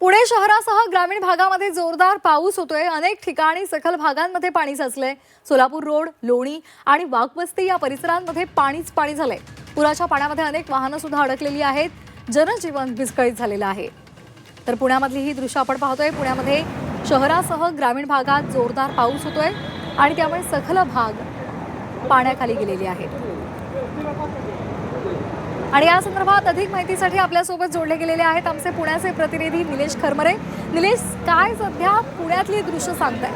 पुणे शहरासह ग्रामीण भागामध्ये जोरदार पाऊस होतोय. अनेक ठिकाणी सखल भागांमध्ये पाणी साचलंय. सोलापूर रोड लोणी आणि वाघवस्ती या परिसरांमध्ये पाणीच पाणी झालंय. पुराच्या पाण्यामध्ये अनेक वाहनं सुद्धा अडकलेली आहेत. जनजीवन विस्कळीत झालेलं आहे. तर पुण्यामधली ही दृश्य आपण पाहतोय. पुण्यामध्ये शहरासह ग्रामीण भागात जोरदार पाऊस होतोय आणि त्यामुळे सखल भाग पाण्याखाली गेलेली आहेत. आणि या संदर्भात अधिक माहितीसाठी आपल्यासोबत जोडले गेलेले आहेत आमचे पुण्याचे प्रतिनिधी निलेश खरमरे. निलेश काय सध्या पुण्यातली दृश्य सांगताय?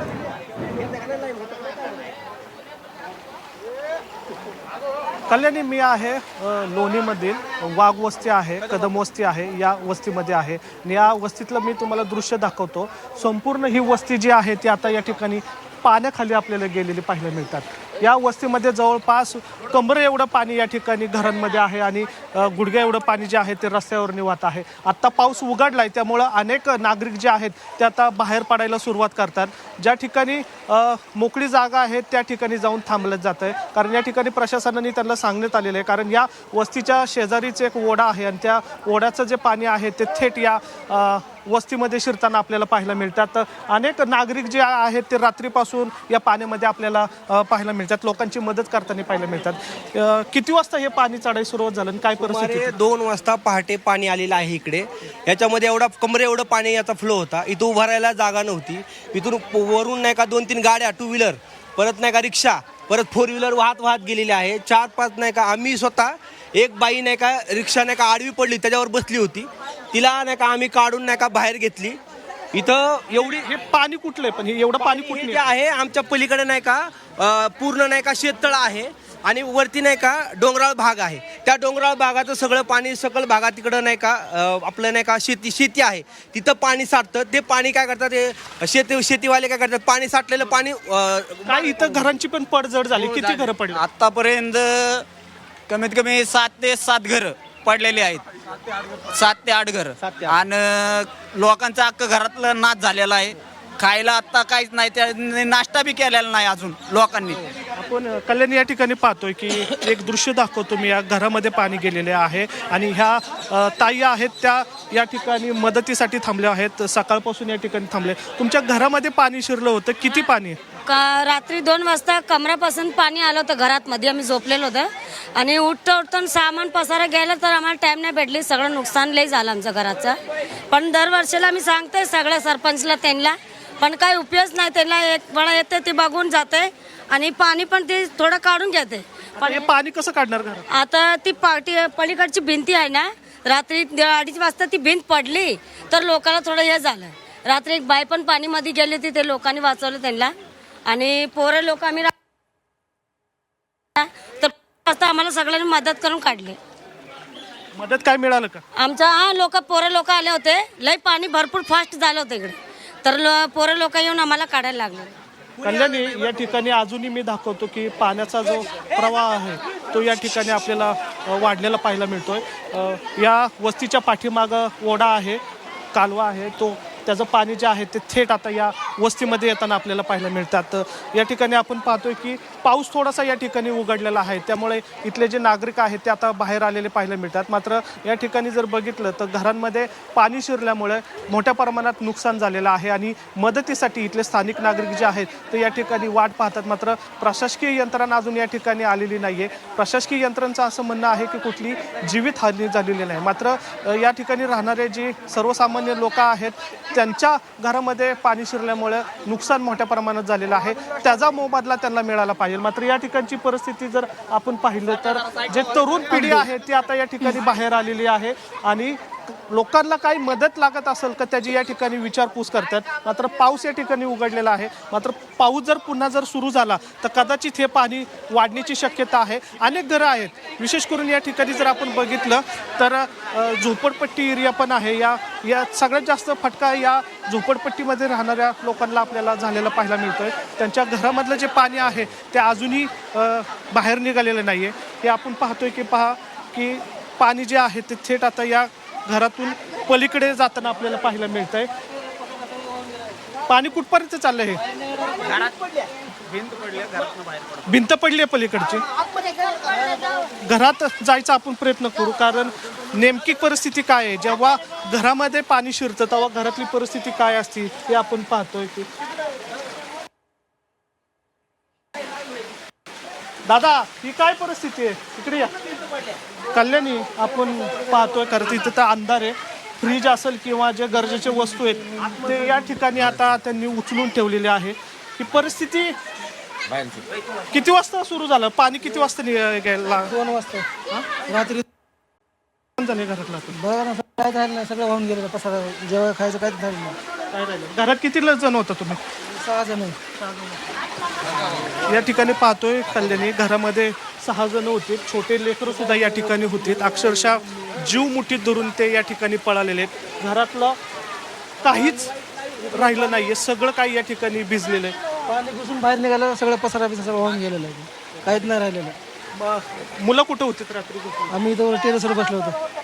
कल्याणी मी आहे लोणीमधील वाघ वस्ती आहे कदम वस्ती आहे या वस्तीमध्ये आहे. आणि या वस्तीतलं मी तुम्हाला दृश्य दाखवतो. संपूर्ण ही वस्ती जी आहे ती आता या ठिकाणी पाण्याखाली आपल्याला गेलेली पाहायला मिळतात. या वस्तीमध्ये जवळपास कमर एवढं पाणी या ठिकाणी घरांमध्ये आहे आणि गुडघ्या एवढं पाणी जे आहे ते रस्त्यावर निवात आहे. आत्ता पाऊस उघडला आहे त्यामुळं अनेक नागरिक जे आहेत ते आता बाहेर पडायला सुरुवात करतात. ज्या ठिकाणी मोकळी जागा आहे त्या ठिकाणी जाऊन थांबलं जात आहे कारण या ठिकाणी प्रशासनाने त्यांना सांगण्यात आलेलं आहे. कारण या वस्तीच्या शेजारीच एक ओढा आहे आणि त्या ओढ्याचं जे पाणी आहे ते थेट या वस्तीमध्ये शिरताना आपल्याला पाहायला मिळतात. अनेक नागरिक जे आहेत ते रात्रीपासून या पाण्यामध्ये आपल्याला पाहायला मिळतात. लोकांची मदत करताना पाहायला मिळतात. किती वाजता हे पाणी चढाई सुरुवात झालं आणि काय परिस्थिती दोन वाजता पहाटे पाणी आलेलं आहे इकडे. याच्यामध्ये एवढा कमरे एवढं पाणी याचा फ्लो होता. इथं उभा राहायला जागा नव्हती. इथून वरून नाही का दोन तीन गाड्या टू व्हीलर परत नाही का रिक्षा परत फोर व्हीलर वाहत वाहत गेलेली आहे. चार पाच नाही का आम्ही स्वतः एक बाई नाही का रिक्षा नाही का आडवी पडली त्याच्यावर बसली होती. तिला नाही का आम्ही काढून नाही का बाहेर घेतली. इथं एवढी हे पाणी कुठलं आहे? पण हे एवढं पाणी हे कुठले जे आहे? आमच्या पलीकडे नाही का अ, पूर्ण नाही का शेततळ आहे आणि वरती नाही का डोंगराळ भाग आहे. त्या डोंगराळ भागाचं सगळं पाणी सकल भागात तिकडं नाही का अ, आपलं नाही का शेती शेती आहे. तिथं पाणी साठतं. ते पाणी काय करतात ते शेती शेतीवाले काय करतात पाणी साठलेलं पाणी अ, काय इथं घरांची पण पडझड झाली? किती घरं पडली? आतापर्यंत कमीत कमी सात ते सात घर. पडलेले आहेत. सात ते आठ घर. आणि लोकांचं अख्खं घरातलं नाच झालेला आहे. खायला आता काहीच नाही त्या नाश्ता बी केलेला नाही अजून लोकांनी. आपण कल्याणी या ठिकाणी पाहतोय की एक दृश्य दाखवतो. मी या घरामध्ये पाणी गेलेले आहे आणि ह्या ताई आहेत त्या या ठिकाणी मदतीसाठी थांबल्या आहेत. सकाळपासून या ठिकाणी थांबले. तुमच्या घरामध्ये पाणी शिरलं होतं. किती पाणी? का रात्री दोन वाजता कमरापासून पाणी आलं होतं घरात मध्ये आम्ही झोपलेलो होतं. आणि उठता उठता सामान पसारा गेलं तर आम्हाला टाइम नाही भेटली. सगळं नुकसान लई झालं आमचं घराचं. पण दरवर्षीला आम्ही सांगतोय सगळ्या सरपंचला त्यांना पण काही उपयोग नाही त्यांना एक वेळा येते ते बघून जाते आणि पाणी पण ते थोडं काढून घेते. पण हे पाणी कसं काढणार घरात? आता ती पार्टी पलीकडची भिंती आहे ना रात्री द- अडीच वाजता ती भिंत पडली तर लोकांना थोडं हे झालं. रात्री एक बाय पण पाणीमध्ये गेली होती ते लोकांनी वाचवलं त्यांना. आणि पोरं लोक आम्ही रा- तर वाजता आम्हाला सगळ्यांनी मदत करून काढली. मदत काय मिळालं का? आमचा हा लोक पोरं लोक आले होते. लय पाणी भरपूर फास्ट झालं होतं इकडे. तर ल पोरं लोक येऊन आम्हाला काढायला लागले. कल्याणी या ठिकाणी अजूनही मी दाखवतो की पाण्याचा जो प्रवाह आहे तो या ठिकाणी आपल्याला अ, वाढलेला पाहायला मिळतोय. अ, या वस्तीच्या पाठीमागं ओढा आहे कालवा आहे तो त्याचं पाणी जे आहे ते थेट आता या वस्तीमध्ये येताना आपल्याला पाहायला मिळतात. या ठिकाणी आपण पाहतोय की पाऊस थोडासा या ठिकाणी उघडलेला आहे. त्यामुळे इथले जे नागरिक आहेत ते आता बाहेर आलेले पाहायला मिळतात. मात्र या ठिकाणी जर बघितलं तर घरांमध्ये पाणी शिरल्यामुळे मोठ्या प्रमाणात नुकसान झालेलं आहे आणि मदतीसाठी इथले स्थानिक नागरिक जे आहेत ते या ठिकाणी वाट पाहतात. मात्र प्रशासकीय यंत्रणा अजून या ठिकाणी आलेली नाही आहे प्रशासकीय यंत्रणांचं असं म्हणणं आहे की कुठली जीवितहानी झालेली नाही. मात्र या ठिकाणी राहणारे जे सर्वसामान्य लोक आहेत त्यांच्या घरामध्ये पाणी शिरल्यामुळे नुकसान मोठ्या प्रमाणात झालेलं आहे. त्याचा मोबदला त्यांना मिळाला पाहिजे. मात्र या ठिकाणची परिस्थिती जर आपण पाहिलं तर जे तरुण पिढी आहे ती आता या ठिकाणी बाहेर आलेली आहे. आणि लोकांना काही मदत लागत असेल का त्याची या ठिकाणी विचारपूस करतात. मात्र पाऊस या ठिकाणी उघडलेला आहे. मात्र पाऊस जर पुन्हा जर सुरू झाला तर कदाचित हे पाणी वाढण्याची शक्यता आहे. अनेक घरं आहेत. विशेष करून या ठिकाणी जर आपण बघितलं तर झोपडपट्टी एरिया पण आहे. या या सगळ्यात जास्त फटका या झोपडपट्टीमध्ये राहणाऱ्या लोकांना आपल्याला झालेला पाहायला मिळतो आहे त्यांच्या घरामधलं जे पाणी आहे ते अजूनही बाहेर निघालेलं नाही आहे हे आपण पाहतोय की पहा की पाणी जे आहे ते थेट आता या घरातून पलीकडे जाताना आपल्याला पाहायला मिळत आहे पाणी कुठपर्यंत चाललं हे? भिंत पडली आहे पलीकडची. घरात जायचा आपण प्रयत्न करू कारण नेमकी परिस्थिती काय आहे? जेव्हा घरामध्ये पाणी शिरतं तेव्हा घरातली परिस्थिती काय असते ते आपण पाहतोय की दादा ही काय परिस्थिती आहे? इकडे या. कल्याणी आपण पाहतोय खरं तर इथं तर अंधार आहे. फ्रीज असेल किंवा जे गरजेचे वस्तू आहेत ते या ठिकाणी आता त्यांनी उचलून ठेवलेले आहे. ही परिस्थिती किती वाजता सुरू झालं? पाणी किती वाजता नि- गेला दोन वाजता. रात्री झाले घरातला ना काय झालं नाही सगळं वाहून गेलं पसारा जेव्हा खायचं काहीच झालं नाही. काय राहिलं घरात किती जण होता तुम्ही? सहा जण या ठिकाणी पाहतोय कल्याणी. घरामध्ये सहा जण होते. छोटे लेकरं सुद्धा या ठिकाणी होते. अक्षरशः जीव मुठीत धरून ते या ठिकाणी पळालेले आहेत. घरातलं काहीच राहिलं नाहीये. सगळं काही या ठिकाणी भिजलेलं आहे. पाणी घुसून बाहेर निघालं सगळं पसारा बिसारा सगळं वाहून गेलेलं आहे. काहीच नाही राहिलेलं. मग मुलं कुठं होती? रात्री? आम्ही इथं टेरेसवर बसलो होतो.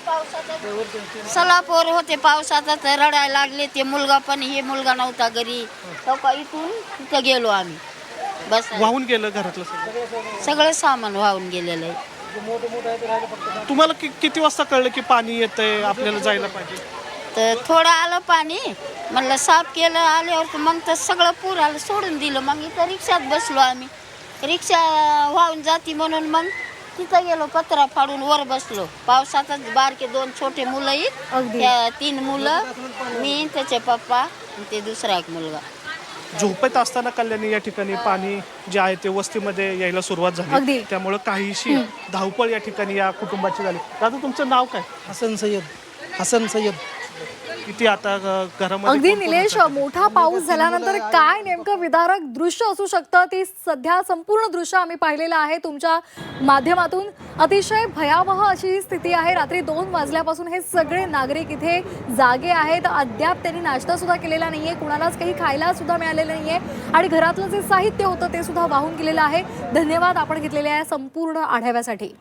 सलापोर होते पावसाचा तर रडायला लागले. ते मुलगा पण हे मुलगा नव्हता घरी. इथून तिथं गेलो आम्ही. बस. वाहून गेलं घरातलं सगळं? सगळं सामान वाहून गेलेलं आहे. तुम्हाला कि, किती वाजता कळलं की पाणी येतंय आपल्याला जायला पाहिजे? तर थोडं आलं पाणी. म्हणलं साफ केलं आल्यावर तर मग तर सगळं पूर आलं सोडून दिलं. मग इथं रिक्षात बसलो आम्ही. रिक्षा वाहून जाती म्हणून मग तिथं गेलो पत्रा फाडून वर बसलो. पावसातच बारके दोन छोटे मुलं आहेत. अगदी. त्या तीन मुलं मी त्याचे पप्पा आणि ते दुसरा एक मुलगा. झोपेत असताना कल्याणी या ठिकाणी पाणी जे आहे ते वस्तीमध्ये यायला सुरुवात अगदी. झाली त्यामुळं काहीशी धावपळ या ठिकाणी या कुटुंबाची झाली. दादा तुमचं नाव काय? हसन सय्यद. हसन सय्यद. किती आता घरामध्ये अगदी निलेश? मोठा पाऊस झाल्यानंतर काय नेमकं विदारक दृश्य असू शकतं? ती सध्या संपूर्ण दृश्य आम्ही पाहिलेलं आहे तुमच्या माध्यमातून. अतिशय भयावह अशी स्थिती आहे. रात्री दोन वाजल्यापासून हे सगळे नागरिक इथे जागे आहेत. अद्याप त्यांनी नाश्ता सुद्धा केलेला नाहीये. कुणालाच काही खायला सुद्धा मिळालेलं नाहीये. आणि घरातलं जे साहित्य होतं ते सुद्धा वाहून गेलेलं आहे. धन्यवाद आपण घेतलेल्या या संपूर्ण आढाव्यासाठी.